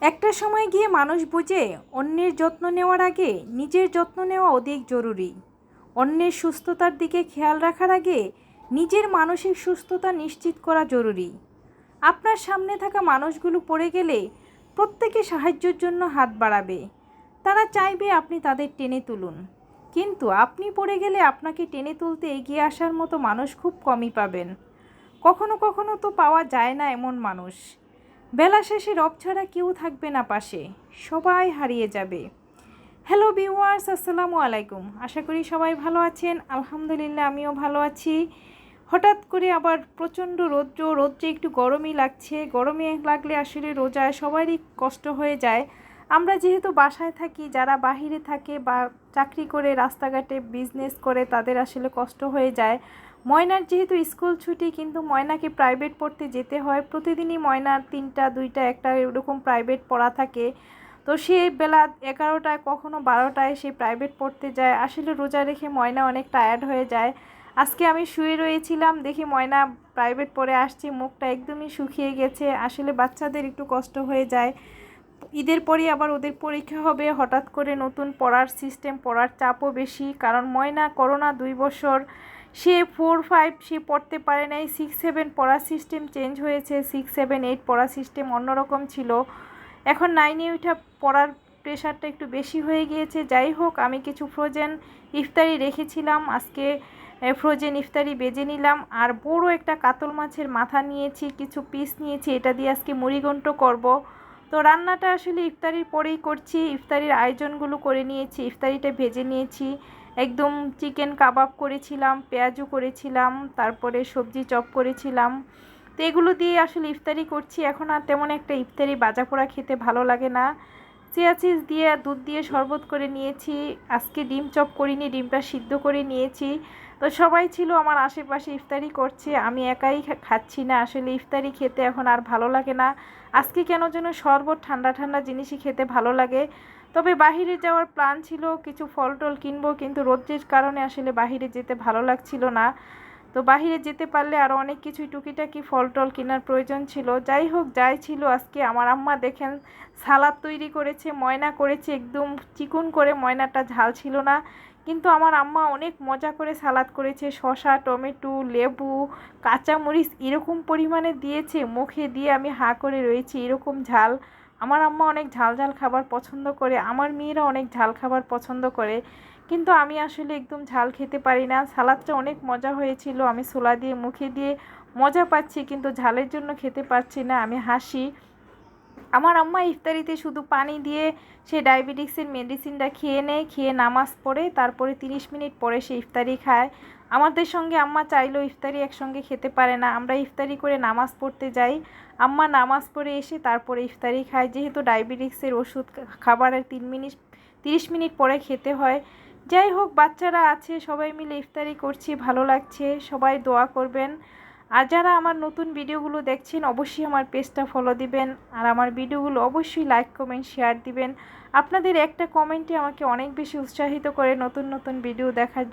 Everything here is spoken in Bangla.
একটা সময় গিয়ে মানুষ বুঝে অন্যের যত্ন নেওয়ার আগে নিজের যত্ন নেওয়া অধিক জরুরি। অন্যের সুস্থতার দিকে খেয়াল রাখার আগে নিজের মানসিক সুস্থতা নিশ্চিত করা জরুরি। আপনার সামনে থাকা মানুষগুলো পড়ে গেলে প্রত্যেকে সাহায্যের জন্য হাত বাড়াবে। তারা চাইবে আপনি তাদের টেনে তুলুন। কিন্তু আপনি পড়ে গেলে আপনাকে টেনে তুলতে এগিয়ে আসার মতো মানুষ খুব কমই পাবেন। কখনো কখনো তো পাওয়া যায় না এমন মানুষ। বেলা শেষে রব ছাড়া কেউ থাকবে না পাশে, সবাই হারিয়ে যাবে। হ্যালো ভিউয়ার্স আসসালামু আলাইকুম। আশা করি সবাই ভালো আছেন। আলহামদুলিল্লাহ, আমিও ভালো আছি। হঠাৎ করে আবার প্রচণ্ড রৌদ্র, রৌদ্রে একটু গরমই লাগছে। গরমে লাগলে আসলে রোজায় সবারই কষ্ট হয়ে যায়। আমরা যেহেতু বাসায় থাকি, যারা বাহিরে থাকে বা চাকরি করে, রাস্তাঘাটে বিজনেস করে, তাদের আসলে কষ্ট হয়ে যায়। ময়নার যেহেতু স্কুল ছুটি, কিন্তু ময়নাকে প্রাইভেট পড়তে যেতে হয়। প্রতিদিনই ময়নার তিনটা, দুইটা, একটা এরকম প্রাইভেট পড়া থাকে। তো সে বেলা এগারোটায়, কখনো বারোটায় সে প্রাইভেট পড়তে যায়। আসলে রোজা রেখে ময়না অনেক টায়ার্ড হয়ে যায়। আজকে আমি শুয়ে রয়েছিলাম, দেখি ময়না প্রাইভেট পড়ে আসছে, মুখটা একদমই শুকিয়ে গেছে। আসলে বাচ্চাদের একটু কষ্ট হয়ে যায়। ঈদের পরই আবার ওদের পরীক্ষা হবে। হঠাৎ করে নতুন পড়ার সিস্টেম পড়ার চাপও বেশি। কারণ ময়না করোনা দুই বছর সে ফোর ফাইভ সে পড়তে পারে নাই সিক্স সেভেন পড়ার সিস্টেম চেঞ্জ হয়েছে সিক্স সেভেন এইট পড়ার সিস্টেম অন্যরকম ছিল। এখন নাইনে উঠা পড়ার প্রেশারটা একটু বেশি হয়ে গিয়েছে। যাই হোক, আমি কিছু ফ্রোজেন ইফতারি রেখেছিলাম। আজকে ফ্রোজেন ইফতারি বেজে নিলাম। আর বড় একটা কাতল মাছের মাথা নিয়েছি, কিছু পিস নিয়েছি। এটা দিয়ে আজকে মুড়িঘণ্ট করব। তো রান্নাটা আসলে ইফতারির পরেই করছি। ইফতারির আয়োজনগুলো করে নিয়েছি। ইফতারিটা ভেজে নিয়েছি। একদম চিকেন কাবাব করেছিলাম, পেঁয়াজও করেছিলাম, তারপরে সবজি চপ করেছিলাম। তো এগুলো দিয়ে আসলে ইফতারি করছি। এখন আর তেমন একটা ইফতারি বাজা পোড়া খেতে ভালো লাগে না। চিয়া চিজ দিয়ে, দুধ দিয়ে শরবত করে নিয়েছি। আজকে ডিম চপ করিনি, ডিমটা সিদ্ধ করে নিয়েছি। তো সবাই ছিল, আমার আশেপাশে ইফতারি করছে, আমি একাই খাচ্ছি না, আসলে ইফতারি খেতে এখন আর ভালো লাগে না। আজকে কেন যেন শরবত ঠান্ডা ঠান্ডা জিনিসই খেতে ভালো লাগে। তবে বাহিরে যাওয়ার প্ল্যান ছিল, কিছু ফল টল কিনবো, কিন্তু রোদ্রের কারণে আসলে বাহিরে যেতে ভালো লাগছিল না। তো বাহিরে যেতে পারলে আরও অনেক কিছুই টুকিটাকি ফল টল কেনার প্রয়োজন ছিল। যাই হোক, যাই ছিল আজকে। আমার আম্মা দেখেন, সালাদ তৈরি করেছে, ময়না করেছে, একদম চিকুন করে ময়নাটা ঝাল ছিল না। কিন্তু আমার আম্মা অনেক মজা করে সালাদ করেছে, শসা, টমেটো, লেবু, কাঁচামরিচ এরকম পরিমাণে দিয়েছে, মুখে দিয়ে আমি হা করে রয়েছি, এরকম ঝাল। আমার আম্মা অনেক ঝাল ঝাল খাবার পছন্দ করে, আমার মেয়েরা অনেক ঝাল খাবার পছন্দ করে। কিন্তু আমি আসলে একদম ঝাল খেতে পারি না। সালাদটা অনেক মজা হয়েছিল, আমি সোলা দিয়ে মুখে দিয়ে মজা পাচ্ছি, কিন্তু ঝালের জন্য খেতে পারছি না, আমি হাসি। আমার আম্মা ইফতারিতে শুধু পানি দিয়ে সে ডায়াবেটিক্সের মেডিসিনটা খেয়ে নেয়, খেয়ে নামাজ পড়ে, তারপরে তিরিশ মিনিট পরে সে ইফতারি খায়। আমাদের সঙ্গে আম্মা চাইলেও ইফতারি একসঙ্গে খেতে পারে না। আমরা ইফতারি করে নামাজ পড়তে যাই। আম্মা নামাজ পড়ে এসে তারপরে ইফতারি খায়। যেহেতু ডায়াবেটিক্সের ওষুধ খাবারের তিন মিনিট, তিরিশ মিনিট পরে খেতে হয়। যাই হোক, বাচ্চারা আছে, সবাই মিলে ইফতারি করছি, ভালো লাগছে। সবাই দোয়া করবেন। আর যারা আমার নতুন ভিডিওগুলো দেখছেন, অবশ্যই আমার পেজটা ফলো দিবেন। আর আমার ভিডিওগুলো অবশ্যই লাইক কমেন্ট শেয়ার দিবেন। আপনাদের একটা কমেন্টে আমাকে অনেক বেশি উৎসাহিত করে নতুন নতুন ভিডিও দেখার